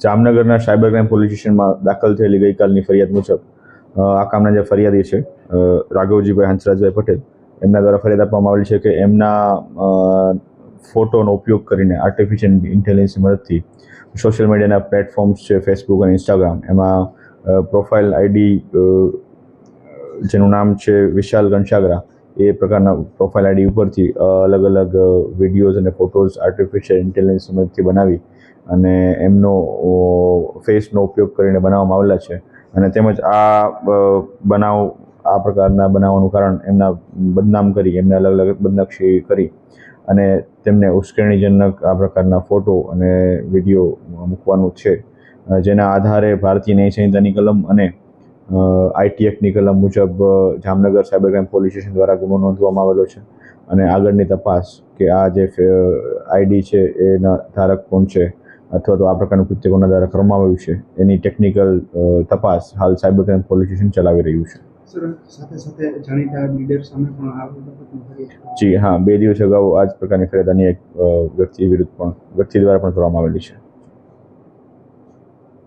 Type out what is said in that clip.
જામનગરના cyber crime police સ્ટેશનમાં દાખલ થયેલી ગઈકાલની ફરિયાદ મુજબ આ કામના જે ફરિયાદી છે રાઘવજીભાઈ હંસરાજભાઈ પટેલ, એમના દ્વારા ફરિયાદ આપવામાં આવેલી છે કે એમના ફોટોનો ઉપયોગ કરીને આર્ટિફિશિયલ ઇન્ટેલિજન્સની મદદથી સોશિયલ મીડિયાના પ્લેટફોર્મ્સ છે ફેસબુક અને ઇન્સ્ટાગ્રામ એમાં પ્રોફાઇલ આઈડી જેનું નામ છે વિશાલ ઘનસાગરા, એ પ્રકારના પ્રોફાઇલ આઈડી ઉપરથી અલગ અલગ વિડીયોઝ અને ફોટોઝ આર્ટિફિશિયલ ઇન્ટેલિજન્સ મદદથી બનાવી અને એમનો ફેસનો ઉપયોગ કરીને બનાવવામાં આવેલા છે. અને તેમજ આ બનાવ, આ પ્રકારના બનાવવાનું કારણ એમના બદનામ કરી, એમને અલગ અલગ બદનક્ષી કરી. અને તેમને ઉશ્કેરણીજનક આ પ્રકારના ફોટો અને વીડિયો મૂકવાનું છે. જેના આધારે ભારતીય ન્યાય સંહિતાની કલમ અને આઈટીએફની કલમ મુજબ Jamnagar cyber crime police station દ્વારા ગુનો નોંધવામાં આવેલો છે. અને આગળની તપાસ કે આ જે આઈડી છે એના ધારક કોણ છે અથવા તો આ પ્રકારનું કૃત્ય કોના દ્વારા કરવામાં આવ્યું છે એની ટેકનિકલ તપાસ હાલ સાયબર ક્રાઇમ પોલીસ સ્ટેશન ચલાવી રહ્યું છે. સાથે સાથે જાણીતા લીડર સામે પણ આ બાબતની ફરિયાદ જી હા બે દિવસ અગાઉ આ જ પ્રકારની ફરિયાદ અન્ય એક વ્યક્તિ વિરુદ્ધ પણ વ્યક્તિ દ્વારા પણ કરવામાં આવેલી છે.